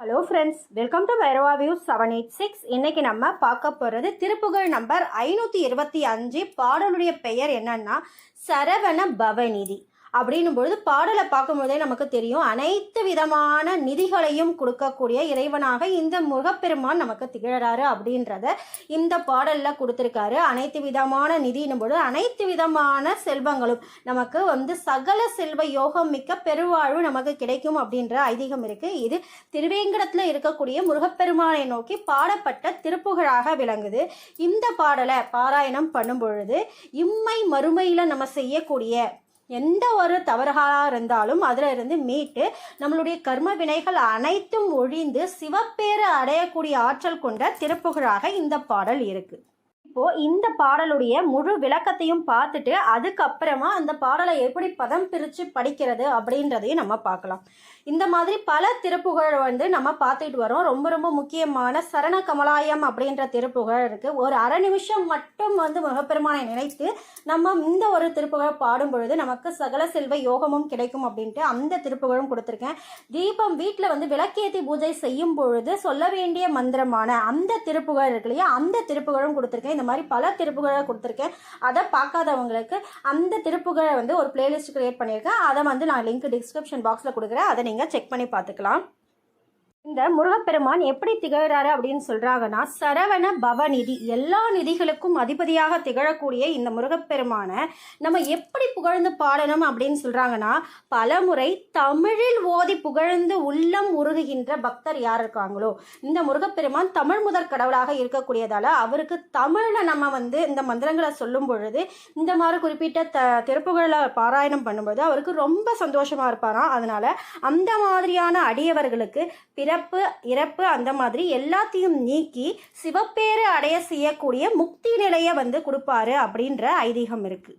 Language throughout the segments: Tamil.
Hello friends welcome to Vairava view seven eight six இன்னைக்கு நம்ம பார்க்க போகிறது திருப்புகழ் நம்பர் ஐநூற்றி இருபத்தி அஞ்சு. பாடலுடைய பெயர் என்னன்னா சரவண பவநிதி அப்படின்னும் பொழுது பாடலை பார்க்கும்போதே நமக்கு தெரியும் அனைத்து விதமான நிதிகளையும் கொடுக்கக்கூடிய இறைவனாக இந்த முருகப்பெருமான் நமக்கு திகழறாரு அப்படின்றத இந்த பாடலில் கொடுத்துருக்காரு. அனைத்து விதமான நிதினும் பொழுது அனைத்து விதமான செல்வங்களும் நமக்கு வந்து சகல செல்வ யோகம் மிக்க பெருவாழ்வு நமக்கு கிடைக்கும் அப்படின்ற ஐதீகம் இருக்குது இது திருவேங்கடத்தில் இருக்கக்கூடிய முருகப்பெருமானை நோக்கி பாடப்பட்ட திருப்புகழாக விளங்குது. இந்த பாடலை பாராயணம் பண்ணும் பொழுது இம்மை மறுமையில் நம்ம செய்யக்கூடிய எந்த ஒரு தவறுகளாக இருந்தாலும் அதில் இருந்து மீட்டு நம்மளுடைய கர்ம வினைகள் அனைத்தும் ஒழிந்து சிவப்பேறு அடையக்கூடிய ஆற்றல் கொண்ட திருப்புகழாக இந்த பாடல் இருக்குது இப்போ இந்த பாடலுடைய முழு விளக்கத்தையும் பார்த்துட்டு அதுக்கப்புறமா அந்த பாடலை எப்படி பதம் பிரித்து படிக்கிறது அப்படின்றதையும் நம்ம பார்க்கலாம். இந்த மாதிரி பல திருப்புகழ் வந்து நம்ம பார்த்துட்டு வரோம். ரொம்ப ரொம்ப முக்கியமான சரண கமலாயம் அப்படின்ற திருப்புகழ் இருக்குது ஒரு அரை நிமிஷம் மட்டும் வந்து முகப்பெருமானை நினைத்து நம்ம இந்த ஒரு திருப்புகழ் பாடும் பொழுது நமக்கு சகல செல்வ யோகமும் கிடைக்கும் அப்படின்ட்டு அந்த திருப்புகழும் கொடுத்துருக்கேன். தீபம் வீட்டில் வந்து விளக்கேத்தி பூஜை செய்யும் பொழுது சொல்ல வேண்டிய மந்திரமான அந்த திருப்புகழ் இருக்கு இல்லையா? அந்த திருப்புகழும் கொடுத்துருக்கேன். இந்த மாதிரி பல திருப்புகழை கொடுத்துருக்கேன். அதை பார்க்காதவங்களுக்கு அந்த திருப்புகழை வந்து ஒரு பிளேலிஸ்ட் க்ரியேட் பண்ணியிருக்கேன். அதை வந்து நான் லிங்க் டிஸ்கிரிப்ஷன் பாக்ஸில் கொடுக்குறேன். அதை நீங்கள் செக் பண்ணி பார்த்துக்கலாம். இந்த முருகப்பெருமான் எப்படி திகழ்கிறாரு அப்படின்னு சொல்றாங்கன்னா சரவண பவநிதி எல்லா நிதிகளுக்கும் அதிபதியாக திகழக்கூடிய இந்த முருகப்பெருமானை நம்ம எப்படி புகழ்ந்து பாடணும் அப்படின்னு சொல்றாங்கன்னா பலமுறை தமிழில் ஓதி புகழ்ந்து உள்ளம் உருகுகின்ற பக்தர் யார் இருக்காங்களோ இந்த முருகப்பெருமான் தமிழ் முதற் கடவுளாக இருக்கக்கூடியதால அவருக்கு தமிழில் நம்ம வந்து இந்த மந்திரங்களை சொல்லும் பொழுது இந்த மாதிரி குறிப்பிட்ட த திருப்புகழ பாராயணம் பண்ணும்போது அவருக்கு ரொம்ப சந்தோஷமா இருப்பாராம். அதனால அந்த மாதிரியான அடியவர்களுக்கு பிற பிறப்பு இறப்பு அந்த மாதிரி எல்லாத்தையும் நீக்கி சிவப்பேறு அடைய செய்யக்கூடிய முக்தி நிலையை வந்து கொடுப்பாரு அப்படின்ற ஐதீகம் இருக்கு.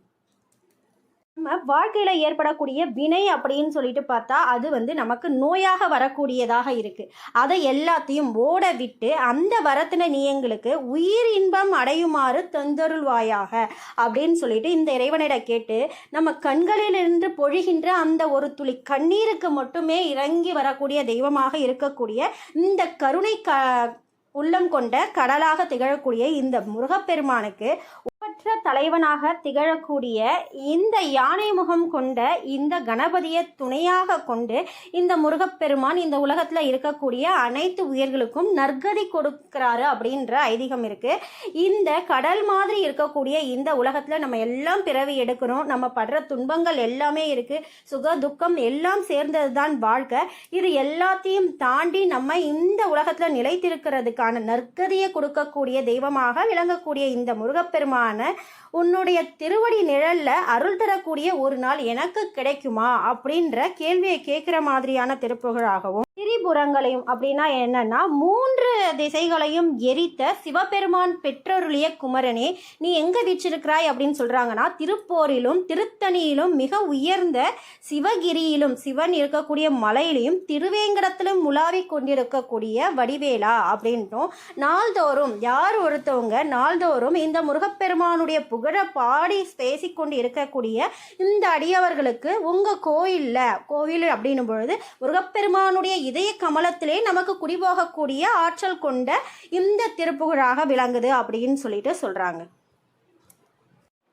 நம்ம வாழ்க்கையில் ஏற்படக்கூடிய வினை அப்படின்னு சொல்லிட்டு பார்த்தா அது வந்து நமக்கு நோயாக வரக்கூடியதாக இருக்குது அதை எல்லாத்தையும் ஓட விட்டு அந்த வரத்தின நீயங்களுக்கு உயிர் இன்பம் அடையுமாறு தந்தருள்வாயாக அப்படின்னு சொல்லிட்டு இந்த இறைவனிட கேட்டு நம்ம கண்களிலிருந்து பொழிகின்ற அந்த ஒரு துளி கண்ணீருக்கு மட்டுமே இறங்கி வரக்கூடிய தெய்வமாக இருக்கக்கூடிய இந்த கருணை க உள்ளம் கொண்ட கடலாக திகழக்கூடிய இந்த முருகப்பெருமானுக்கு ஒப்பற்ற தலைவனாக திகழக்கூடிய இந்த யானை முகம் கொண்ட இந்த கணபதியை துணையாக கொண்டு இந்த முருகப்பெருமான் இந்த உலகத்தில் இருக்கக்கூடிய அனைத்து உயிர்களுக்கும் நற்கதி கொடுக்கிறாரு அப்படின்ற ஐதீகம் இருக்குது இந்த கடல் மாதிரி இருக்கக்கூடிய இந்த உலகத்தில் நம்ம எல்லாம் பிறவி எடுக்கிறோம். நம்ம படுற துன்பங்கள் எல்லாமே இருக்குது சுக துக்கம் எல்லாம் சேர்ந்தது தான் வாழ்க்கை. இது எல்லாத்தையும் தாண்டி நம்ம இந்த உலகத்தில் நிலைத்திருக்கிறதுக்கான நற்கதியை கொடுக்கக்கூடிய தெய்வமாக விளங்கக்கூடிய இந்த முருகப்பெருமான உன்னுடைய திருவடி நிழல்ல அருள் தரக்கூடிய ஒரு நாள் எனக்கு கிடைக்குமா? அப்படின்ற கேள்வியை கேட்குற மாதிரியான திருப்புகழாகவும் திரிபுரங்களையும் அப்படின்னா என்னன்னா மூன்று திசைகளையும் எரித்த சிவபெருமான் பெற்றொருளிய குமரனே நீ எங்க வீச்சிருக்கிறாய் அப்படின்னு சொல்றாங்கன்னா திருப்போரிலும் திருத்தணியிலும் மிக உயர்ந்த சிவகிரியிலும் சிவன் இருக்கக்கூடிய மலையிலையும் திருவேங்கடத்திலும் உலாவிக் கொண்டிருக்கக்கூடிய வடிவேலா அப்படின்ட்டும் நாள்தோறும் யார் ஒருத்தவங்க நாள்தோறும் இந்த முருகப்பெருமானுடைய புகழ பாடி பேசிக்கொண்டு இருக்கக்கூடிய இந்த அடியவர்களுக்கு உங்க கோயில்ல கோவில் அப்படின்னும் பொழுது முருகப்பெருமானுடைய இதய கமலத்திலே நமக்கு குடிபோகக்கூடிய ஆற்றல் கொண்ட இந்த திருப்புகழாக விளங்குது அப்படின்னு சொல்லிட்டு சொல்கிறாங்க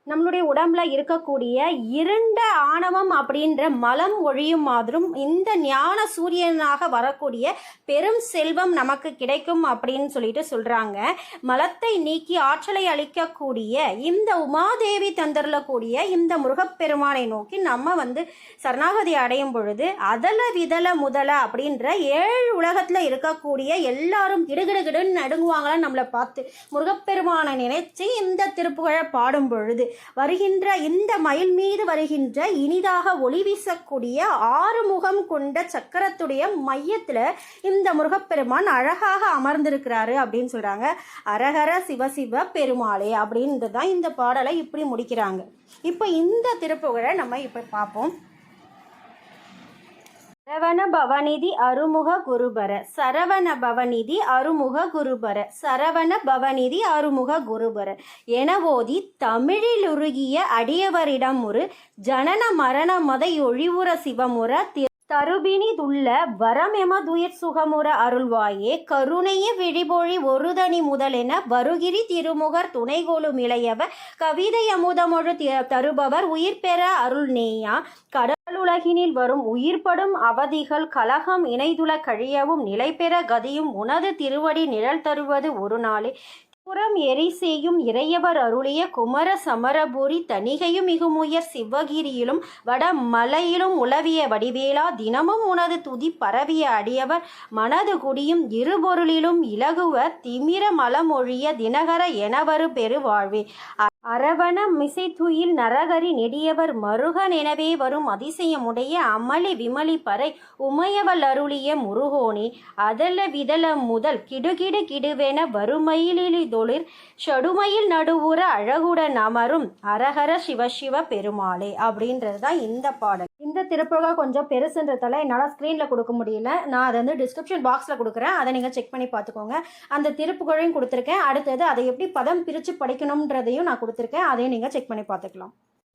நம்மளுடைய உடம்புல இருக்கக்கூடிய இருண்ட ஆணவம் அப்படின்ற மலம் ஒழியும் மாதிரும் இந்த ஞான சூரியனாக வரக்கூடிய பெரும் செல்வம் நமக்கு கிடைக்கும் அப்படின்னு சொல்லிட்டு சொல்றாங்க. மலத்தை நீக்கி ஆற்றலை அளிக்கக்கூடிய இந்த உமாதேவி தந்தரக்கூடிய இந்த முருகப்பெருமானை நோக்கி நம்ம வந்து சரணாகதி அடையும் பொழுது அதல விதல முதல அப்படின்ற ஏழு உலகத்துல இருக்கக்கூடிய எல்லாரும் கிடுகிடுகிடுன்னு நடுங்குவாங்களான்னு நம்மளை பார்த்து முருகப்பெருமானை நினைச்சு இந்த திருப்புகழை பாடும் பொழுது வருகின்ற இந்த மயில் மீது வருகின்ற இனிதாக ஒளி வீசக்கூடிய ஆறு முகம் கொண்ட சக்கரத்துடைய மையத்தில் இந்த முருகப்பெருமான் அழகாக அமர்ந்திருக்கிறாரு அப்படின்னு சொல்றாங்க. அரகர சிவசிவ பெருமாளே அப்படின்றது தான் இந்த பாடலை இப்படி முடிக்கிறாங்க. இப்போ இந்த திருப்புகழை நம்ம இப்போ பார்ப்போம். சரவண பவநிதி அருமுக குருபர. சரவண பவநிதி அருமுக குருபர. சரவண பவநிதி அருமுக குருபர. என ஓதி தமிழிலுருகிய அடியவரிடம் ஒரு ஜனன மரண மதை ஒழிவுற சிவமுற தருபினிதுள்ள வரமெமதுயிர் சுகமுற அருள்வாயே கருணைய விழிபொழி ஒருதனி முதலென வருகிரி திருமுகர் துணைகோலும் இளையவர் கவிதை அமுதமொழு தருபவர் உயிர் பெற அருள் நேயா கடலுலகினில் வரும் உயிர்படும் அவதிகள் கலகம் இணைதுல கழியவும் நிலை பெற கதியும் உனது திருவடி நிழல் தருவது ஒரு நாளே. புறம் எரி செய்யும் இறையவர் அருளிய குமர சமரபுரி தணிகையும் மிகுமுயர் சிவகிரியிலும் வட மலையிலும் உலவிய வடிவேலா தினமும் உனது துதி பரவிய அடியவர் மனது குடியும் இருபொருளிலும் இலகுவ திமிர மலமொழிய தினகர எனவரு பெருவாழ்வே. அ- அரவண மிசைத்துயில் நரகரி நெடியவர் மருகன் எனவே வரும் அதிசயமுடைய அமளி விமலி பறை உமையவள் அருளிய முருகோனே அதல விதல முதல் கிடுகிடு கிடுவென வறுமையிலிதொளிர் ஷடுமையில் நடுவுற அழகுடன் அமரும் அரஹர சிவசிவ பெருமாளே அப்படின்றது தான் இந்த பாடல். இந்த திருப்புகழ் கொஞ்சம் பெருசுன்றதால என்னால் ஸ்க்ரீனில் கொடுக்க முடியல. நான் அதை வந்து டிஸ்கிரிப்ஷன் பாக்ஸில் கொடுக்குறேன். அதை நீங்கள் செக் பண்ணி பார்த்துக்கோங்க. அந்த திருப்புகழையும் கொடுத்துருக்கேன். அடுத்தது அதை எப்படி பதம் பிரித்து படிக்கணுன்றதையும் நான் கொடுத்துருக்கேன். அதையும் நீங்கள் செக் பண்ணி பார்த்துக்கலாம்.